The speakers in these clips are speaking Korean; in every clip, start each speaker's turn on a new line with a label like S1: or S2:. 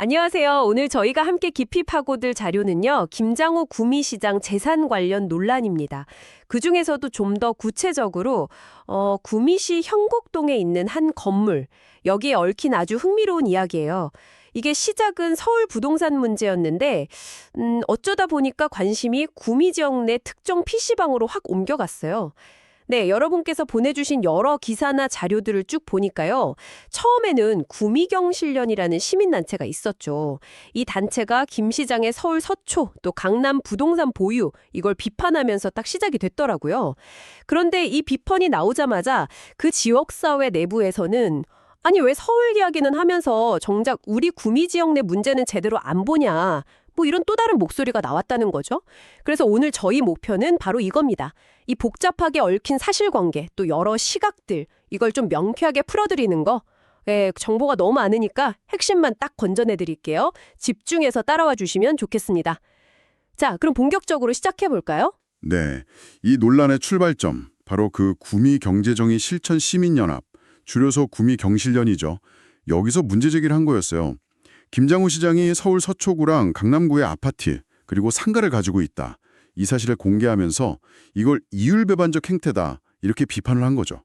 S1: 안녕하세요. 오늘 저희가 함께 깊이 파고들 자료는요. 김장호 구미시장 재산 관련 논란입니다. 그중에서도 좀 더 구체적으로 어, 구미시 형곡동에 있는 한 건물 여기에 얽힌 아주 흥미로운 이야기예요. 이게 시작은 서울 부동산 문제였는데 음, 어쩌다 보니까 관심이 구미 지역 내 특정 PC방으로 확 옮겨갔어요. 네, 여러분께서 보내주신 여러 기사나 자료들을 쭉 보니까요. 처음에는 구미경 실련이라는 시민단체가 있었죠. 이 단체가 김 시장의 서울 서초 또 강남 부동산 보유 이걸 비판하면서 딱 시작이 됐더라고요. 그런데 이 비판이 나오자마자 그 지역사회 내부에서는 아니 왜 서울 이야기는 하면서 정작 우리 구미 지역 내 문제는 제대로 안 보냐 뭐 이런 또 다른 목소리가 나왔다는 거죠. 그래서 오늘 저희 목표는 바로 이겁니다. 이 복잡하게 얽힌 사실관계 또 여러 시각들 이걸 좀 명쾌하게 풀어드리는 거. 예, 정보가 너무 많으니까 핵심만 딱 건져내 드릴게요. 집중해서 따라와 주시면 좋겠습니다. 자, 그럼 본격적으로 시작해 볼까요?
S2: 네, 이 논란의 출발점 바로 그 구미 경제정의 실천 시민연합, 줄여서 구미 경실련이죠. 여기서 문제 제기를 한 거였어요. 김장우 시장이 서울 서초구랑 강남구의 아파트 그리고 상가를 가지고 있다. 이 사실을 공개하면서 이걸 이율배반적 행태다 이렇게 비판을 한 거죠.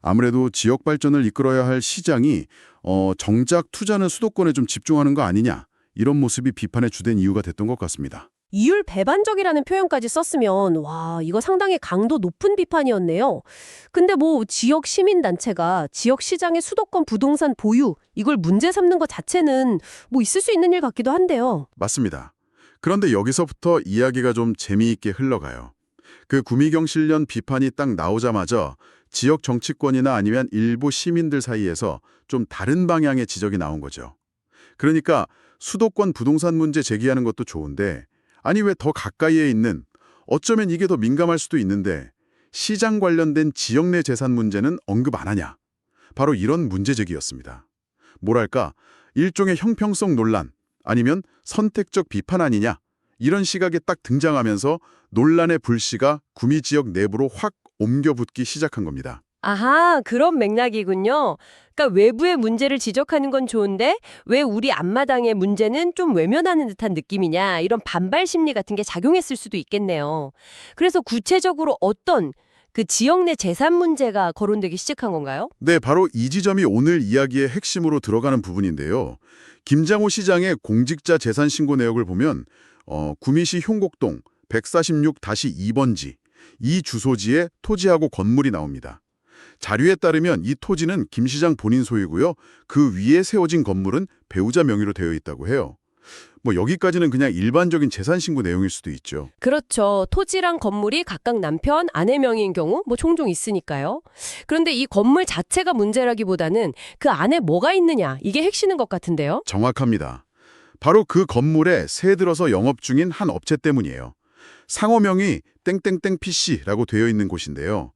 S2: 아무래도 지역 발전을 이끌어야 할 시장이 어, 정작 투자는 수도권에 좀 집중하는 거 아니냐 이런 모습이 비판의 주된 이유가 됐던 것 같습니다.
S1: 이율 배반적이라는 표현까지 썼으면 와 이거 상당히 강도 높은 비판이었네요. 근데 뭐 지역 시민단체가 지역 시장의 수도권 부동산 보유 이걸 문제 삼는 것 자체는 뭐 있을 수 있는 일 같기도 한데요.
S2: 맞습니다. 그런데 여기서부터 이야기가 좀 재미있게 흘러가요. 그 구미경 실련 비판이 딱 나오자마자 지역 정치권이나 아니면 일부 시민들 사이에서 좀 다른 방향의 지적이 나온 거죠. 그러니까 수도권 부동산 문제 제기하는 것도 좋은데 아니 왜 더 가까이에 있는 어쩌면 이게 더 민감할 수도 있는데 시장 관련된 지역 내 재산 문제는 언급 안 하냐. 바로 이런 문제 제기였습니다. 뭐랄까 일종의 형평성 논란 아니면 선택적 비판 아니냐 이런 시각이 딱 등장하면서 논란의 불씨가 구미 지역 내부로 확 옮겨붙기 시작한 겁니다.
S1: 아하 그런 맥락이군요. 그러니까 외부의 문제를 지적하는 건 좋은데 왜 우리 앞마당의 문제는 좀 외면하는 듯한 느낌이냐 이런 반발 심리 같은 게 작용했을 수도 있겠네요. 그래서 구체적으로 어떤 그 지역 내 재산 문제가 거론되기 시작한 건가요?
S2: 네, 바로 이 지점이 오늘 이야기의 핵심으로 들어가는 부분인데요. 김장호 시장의 공직자 재산 신고 내역을 보면 어, 구미시 흉곡동 146-2번지 이 주소지에 토지하고 건물이 나옵니다. 자료에 따르면 이 토지는 김 시장 본인 소유고요. 그 위에 세워진 건물은 배우자 명의로 되어 있다고 해요. 뭐 여기까지는 그냥 일반적인 재산 신고 내용일 수도 있죠.
S1: 그렇죠. 토지랑 건물이 각각 남편, 아내 명의인 경우 뭐 종종 있으니까요. 그런데 이 건물 자체가 문제라기보다는 그 안에 뭐가 있느냐 이게 핵심인 것 같은데요.
S2: 정확합니다. 바로 그 건물에 새 들어서 영업 중인 한 업체 때문이에요. 상호명이 땡땡땡 PC라고 되어 있는 곳인데요.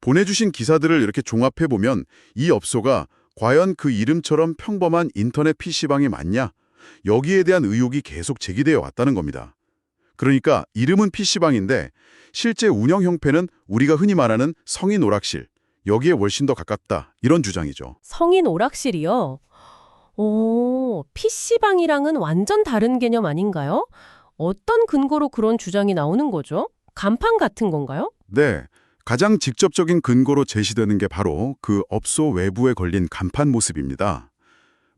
S2: 보내주신 기사들을 이렇게 종합해보면 이 업소가 과연 그 이름처럼 평범한 인터넷 PC방이 맞냐? 여기에 대한 의혹이 계속 제기되어 왔다는 겁니다. 그러니까 이름은 PC방인데 실제 운영 형태는 우리가 흔히 말하는 성인 오락실, 여기에 훨씬 더 가깝다 이런 주장이죠.
S1: 성인 오락실이요. 오, PC방이랑은 완전 다른 개념 아닌가요? 어떤 근거로 그런 주장이 나오는 거죠? 간판 같은 건가요?
S2: 네, 가장 직접적인 근거로 제시되는 게 바로 그 업소 외부에 걸린 간판 모습입니다.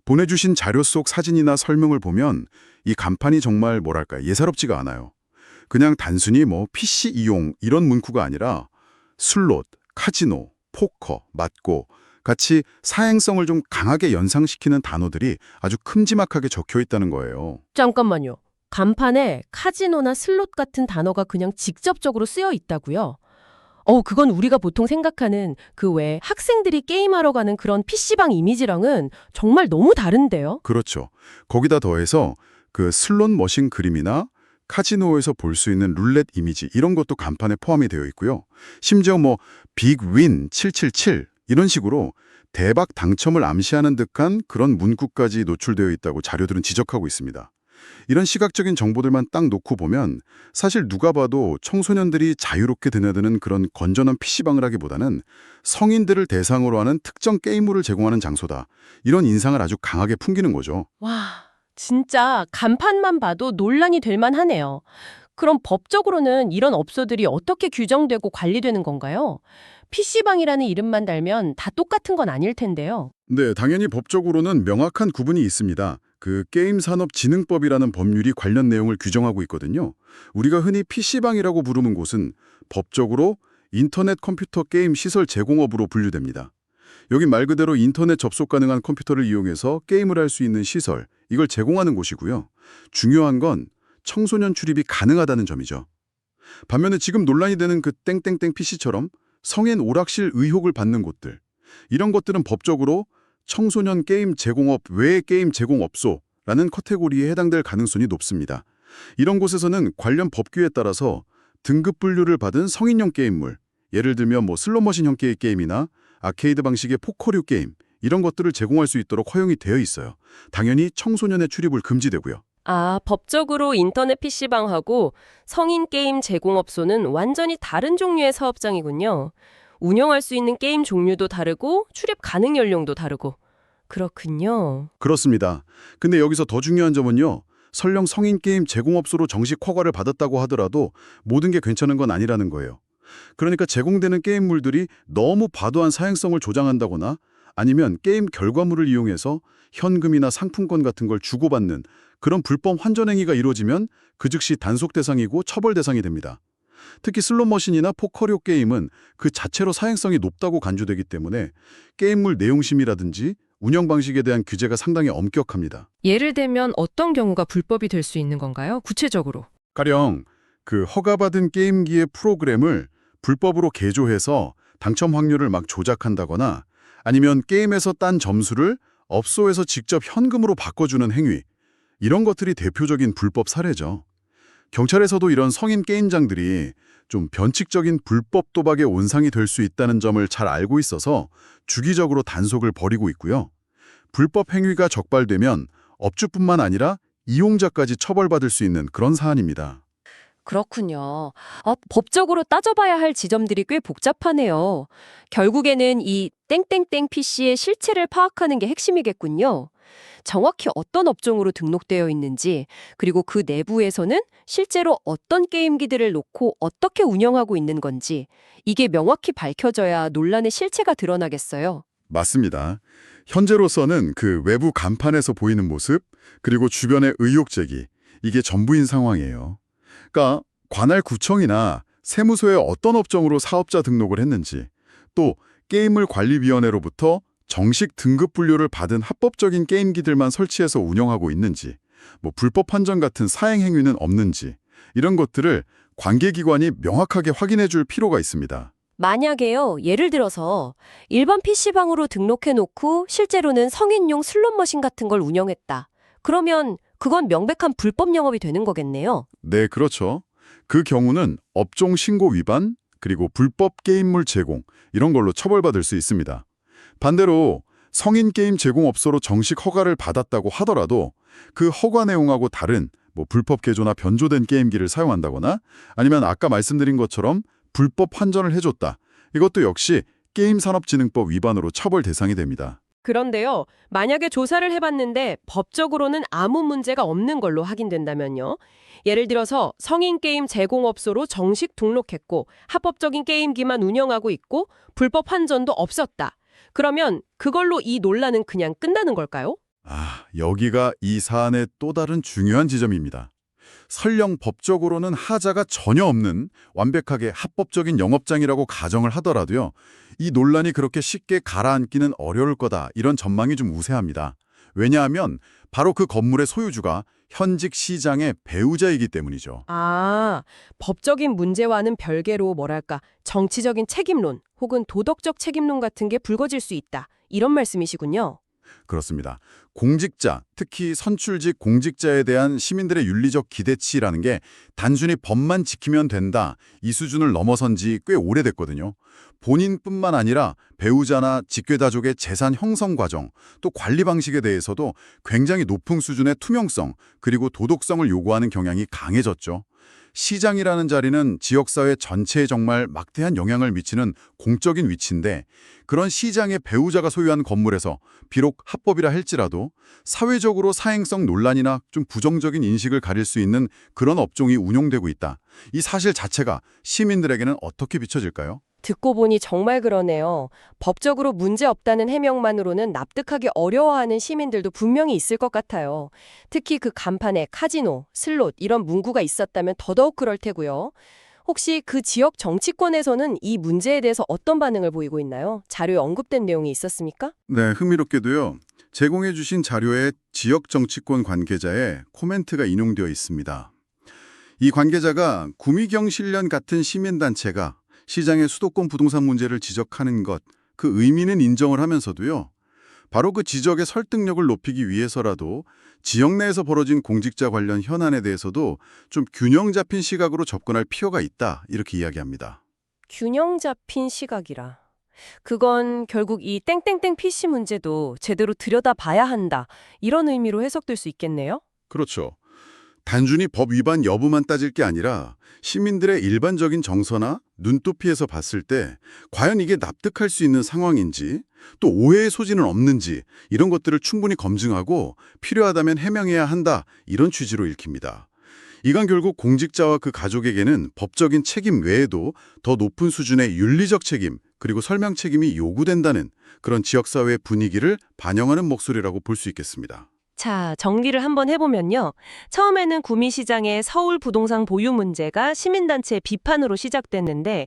S2: 보내주신 자료 속 사진이나 설명을 보면 이 간판이 정말 뭐랄까 예사롭지가 않아요. 그냥 단순히 뭐 PC 이용 이런 문구가 아니라 슬롯, 카지노, 포커, 맞고 같이 사행성을 좀 강하게 연상시키는 단어들이 아주 큼지막하게 적혀 있다는 거예요.
S1: 잠깐만요. 간판에 카지노나 슬롯 같은 단어가 그냥 직접적으로 쓰여 있다고요? 어, 그건 우리가 보통 생각하는 그 외 학생들이 게임하러 가는 그런 PC방 이미지랑은 정말 너무 다른데요?
S2: 그렇죠. 거기다 더해서 그 슬롯 머신 그림이나 카지노에서 볼 수 있는 룰렛 이미지 이런 것도 간판에 포함이 되어 있고요. 심지어 뭐 빅윈 777 이런 식으로 대박 당첨을 암시하는 듯한 그런 문구까지 노출되어 있다고 자료들은 지적하고 있습니다. 이런 시각적인 정보들만 딱 놓고 보면 사실 누가 봐도 청소년들이 자유롭게 드나드는 그런 건전한 PC방을 하기보다는 성인들을 대상으로 하는 특정 게임물을 제공하는 장소다. 이런 인상을 아주 강하게 풍기는 거죠.
S1: 와, 진짜 간판만 봐도 논란이 될 만하네요. 그럼 법적으로는 이런 업소들이 어떻게 규정되고 관리되는 건가요? PC방이라는 이름만 달면 다 똑같은 건 아닐 텐데요.
S2: 네, 당연히 법적으로는 명확한 구분이 있습니다. 그 게임산업진흥법이라는 법률이 관련 내용을 규정하고 있거든요. 우리가 흔히 PC방이라고 부르는 곳은 법적으로 인터넷 컴퓨터 게임 시설 제공업으로 분류됩니다. 여기 말 그대로 인터넷 접속 가능한 컴퓨터를 이용해서 게임을 할 수 있는 시설, 이걸 제공하는 곳이고요. 중요한 건 청소년 출입이 가능하다는 점이죠. 반면에 지금 논란이 되는 그 땡땡땡 PC처럼 성인 오락실 의혹을 받는 곳들, 이런 것들은 법적으로 청소년 게임 제공업 외 게임 제공업소라는 카테고리에 해당될 가능성이 높습니다. 이런 곳에서는 관련 법규에 따라서 등급 분류를 받은 성인용 게임물, 예를 들면 뭐 슬롯머신 형태의 게임이나 아케이드 방식의 포커류 게임, 이런 것들을 제공할 수 있도록 허용이 되어 있어요. 당연히 청소년의 출입을 금지되고요.
S1: 아, 법적으로 인터넷 PC방하고 성인 게임 제공업소는 완전히 다른 종류의 사업장이군요. 운영할 수 있는 게임 종류도 다르고 출입 가능 연령도 다르고. 그렇군요.
S2: 그렇습니다. 근데 여기서 더 중요한 점은요. 설령 성인 게임 제공업소로 정식 허가를 받았다고 하더라도 모든 게 괜찮은 건 아니라는 거예요. 그러니까 제공되는 게임물들이 너무 과도한 사행성을 조장한다거나 아니면 게임 결과물을 이용해서 현금이나 상품권 같은 걸 주고받는 그런 불법 환전 행위가 이루어지면 그 즉시 단속 대상이고 처벌 대상이 됩니다. 특히 슬롯머신이나 포커류 게임은 그 자체로 사행성이 높다고 간주되기 때문에 게임물 내용심이라든지 운영 방식에 대한 규제가 상당히 엄격합니다.
S1: 예를 들면 어떤 경우가 불법이 될 수 있는 건가요? 구체적으로.
S2: 가령 그 허가받은 게임기의 프로그램을 불법으로 개조해서 당첨 확률을 막 조작한다거나 아니면 게임에서 딴 점수를 업소에서 직접 현금으로 바꿔주는 행위 이런 것들이 대표적인 불법 사례죠. 경찰에서도 이런 성인 게임장들이 좀 변칙적인 불법 도박의 온상이 될 수 있다는 점을 잘 알고 있어서 주기적으로 단속을 벌이고 있고요. 불법 행위가 적발되면 업주뿐만 아니라 이용자까지 처벌받을 수 있는 그런 사안입니다.
S3: 그렇군요. 아, 법적으로 따져봐야 할 지점들이 꽤 복잡하네요. 결국에는 이 땡땡땡 PC의 실체를 파악하는 게 핵심이겠군요. 정확히 어떤 업종으로 등록되어 있는지, 그리고 그 내부에서는 실제로 어떤 게임기들을 놓고 어떻게 운영하고 있는 건지, 이게 명확히 밝혀져야 논란의 실체가 드러나겠어요.
S2: 맞습니다. 현재로서는 그 외부 간판에서 보이는 모습, 그리고 주변의 의혹 제기, 이게 전부인 상황이에요. 그러니까 관할 구청이나 세무서에 어떤 업종으로 사업자 등록을 했는지, 또 게임을 관리위원회로부터 정식 등급 분류를 받은 합법적인 게임기들만 설치해서 운영하고 있는지, 뭐 불법 환전 같은 사행 행위는 없는지, 이런 것들을 관계기관이 명확하게 확인해 줄 필요가 있습니다.
S3: 만약에요, 예를 들어서 일반 PC방으로 등록해놓고 실제로는 성인용 슬롯머신 같은 걸 운영했다. 그러면 그건 명백한 불법 영업이 되는 거겠네요.
S2: 네, 그렇죠. 그 경우는 업종 신고 위반, 그리고 불법 게임물 제공, 이런 걸로 처벌받을 수 있습니다. 반대로 성인 게임 제공업소로 정식 허가를 받았다고 하더라도 그 허가 내용하고 다른 뭐 불법 개조나 변조된 게임기를 사용한다거나 아니면 아까 말씀드린 것처럼 불법 환전을 해줬다. 이것도 역시 게임산업진흥법 위반으로 처벌 대상이 됩니다.
S1: 그런데요, 만약에 조사를 해봤는데 법적으로는 아무 문제가 없는 걸로 확인된다면요. 예를 들어서 성인 게임 제공업소로 정식 등록했고 합법적인 게임기만 운영하고 있고 불법 환전도 없었다. 그러면 그걸로 이 논란은 그냥 끝나는 걸까요?
S2: 아, 여기가 이 사안의 또 다른 중요한 지점입니다. 설령 법적으로는 하자가 전혀 없는 완벽하게 합법적인 영업장이라고 가정을 하더라도요. 이 논란이 그렇게 쉽게 가라앉기는 어려울 거다 이런 전망이 좀 우세합니다. 왜냐하면 바로 그 건물의 소유주가 현직 시장의 배우자이기 때문이죠.
S1: 아, 법적인 문제와는 별개로 뭐랄까 정치적인 책임론 혹은 도덕적 책임론 같은 게 불거질 수 있다. 이런 말씀이시군요.
S2: 그렇습니다. 공직자, 특히 선출직 공직자에 대한 시민들의 윤리적 기대치라는 게 단순히 법만 지키면 된다, 이 수준을 넘어선 지 꽤 오래됐거든요. 본인뿐만 아니라 배우자나 직계다족의 재산 형성 과정, 또 관리 방식에 대해서도 굉장히 높은 수준의 투명성, 그리고 도덕성을 요구하는 경향이 강해졌죠. 시장이라는 자리는 지역사회 전체에 정말 막대한 영향을 미치는 공적인 위치인데 그런 시장의 배우자가 소유한 건물에서 비록 합법이라 할지라도 사회적으로 사행성 논란이나 좀 부정적인 인식을 가릴 수 있는 그런 업종이 운용되고 있다. 이 사실 자체가 시민들에게는 어떻게 비춰질까요?
S1: 듣고 보니 정말 그러네요. 법적으로 문제 없다는 해명만으로는 납득하기 어려워하는 시민들도 분명히 있을 것 같아요. 특히 그 간판에 카지노, 슬롯 이런 문구가 있었다면 더더욱 그럴 테고요. 혹시 그 지역 정치권에서는 이 문제에 대해서 어떤 반응을 보이고 있나요? 자료에 언급된 내용이 있었습니까?
S2: 네, 흥미롭게도요. 제공해 주신 자료에 지역 정치권 관계자의 코멘트가 인용되어 있습니다. 이 관계자가 구미경 실련 같은 시민단체가 시장의 수도권 부동산 문제를 지적하는 것, 그 의미는 인정을 하면서도요. 바로 그 지적의 설득력을 높이기 위해서라도 지역 내에서 벌어진 공직자 관련 현안에 대해서도 좀 균형 잡힌 시각으로 접근할 필요가 있다, 이렇게 이야기합니다.
S1: 균형 잡힌 시각이라. 그건 결국 이 땡땡땡 PC 문제도 제대로 들여다봐야 한다. 이런 의미로 해석될 수 있겠네요.
S2: 그렇죠. 단순히 법 위반 여부만 따질 게 아니라 시민들의 일반적인 정서나 눈높이에서 봤을 때 과연 이게 납득할 수 있는 상황인지 또 오해의 소지는 없는지 이런 것들을 충분히 검증하고 필요하다면 해명해야 한다 이런 취지로 읽힙니다. 이건 결국 공직자와 그 가족에게는 법적인 책임 외에도 더 높은 수준의 윤리적 책임 그리고 설명 책임이 요구된다는 그런 지역사회 분위기를 반영하는 목소리라고 볼 수 있겠습니다.
S1: 자, 정리를 한번 해보면요. 처음에는 구미시장의 서울 부동산 보유 문제가 시민단체의 비판으로 시작됐는데,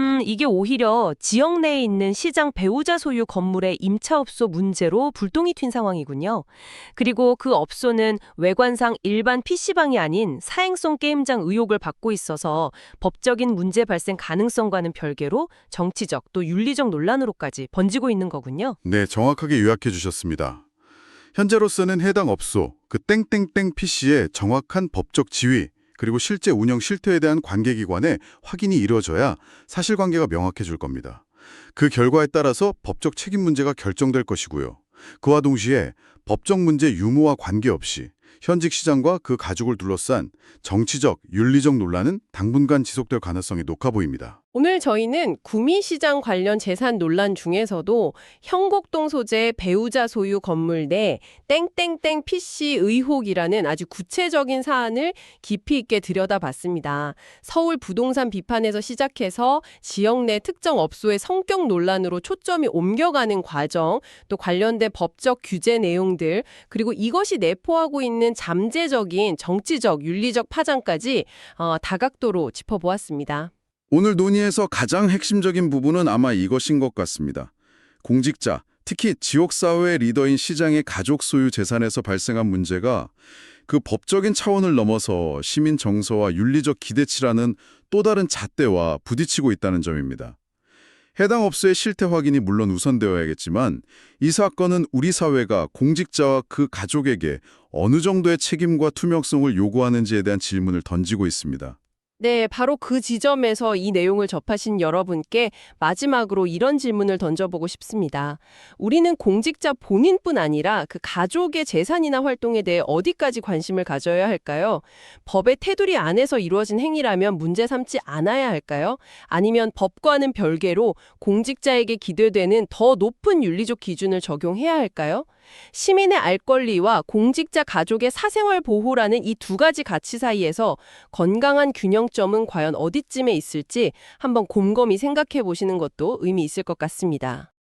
S1: 음, 이게 오히려 지역 내에 있는 시장 배우자 소유 건물의 임차업소 문제로 불똥이 튄 상황이군요. 그리고 그 업소는 외관상 일반 PC방이 아닌 사행성 게임장 의혹을 받고 있어서 법적인 문제 발생 가능성과는 별개로 정치적 또 윤리적 논란으로까지 번지고 있는 거군요.
S2: 네, 정확하게 요약해 주셨습니다. 현재로서는 해당 업소, 그 땡땡땡 PC의 정확한 법적 지위, 그리고 실제 운영 실태에 대한 관계기관의 확인이 이루어져야 사실관계가 명확해질 겁니다. 그 결과에 따라서 법적 책임 문제가 결정될 것이고요. 그와 동시에 법적 문제 유무와 관계없이 현직 시장과 그 가족을 둘러싼 정치적, 윤리적 논란은 당분간 지속될 가능성이 높아 보입니다.
S1: 오늘 저희는 구미시장 관련 재산 논란 중에서도 형곡동 소재 배우자 소유 건물 내 땡땡땡 PC 의혹이라는 아주 구체적인 사안을 깊이 있게 들여다봤습니다. 서울 부동산 비판에서 시작해서 지역 내 특정 업소의 성격 논란으로 초점이 옮겨가는 과정, 또 관련된 법적 규제 내용들, 그리고 이것이 내포하고 있는 잠재적인 정치적, 윤리적 파장까지 어, 다각도로 짚어보았습니다.
S2: 오늘 논의에서 가장 핵심적인 부분은 아마 이것인 것 같습니다. 공직자, 특히 지역사회 리더인 시장의 가족 소유 재산에서 발생한 문제가 그 법적인 차원을 넘어서 시민 정서와 윤리적 기대치라는 또 다른 잣대와 부딪히고 있다는 점입니다. 해당 업소의 실태 확인이 물론 우선되어야겠지만 이 사건은 우리 사회가 공직자와 그 가족에게 어느 정도의 책임과 투명성을 요구하는지에 대한 질문을 던지고 있습니다.
S1: 네, 바로 그 지점에서 이 내용을 접하신 여러분께 마지막으로 이런 질문을 던져보고 싶습니다. 우리는 공직자 본인뿐 아니라 그 가족의 재산이나 활동에 대해 어디까지 관심을 가져야 할까요? 법의 테두리 안에서 이루어진 행위라면 문제 삼지 않아야 할까요? 아니면 법과는 별개로 공직자에게 기대되는 더 높은 윤리적 기준을 적용해야 할까요? 시민의 알 권리와 공직자 가족의 사생활 보호라는 이 두 가지 가치 사이에서 건강한 균형점은 과연 어디쯤에 있을지 한번 곰곰이 생각해 보시는 것도 의미 있을 것 같습니다.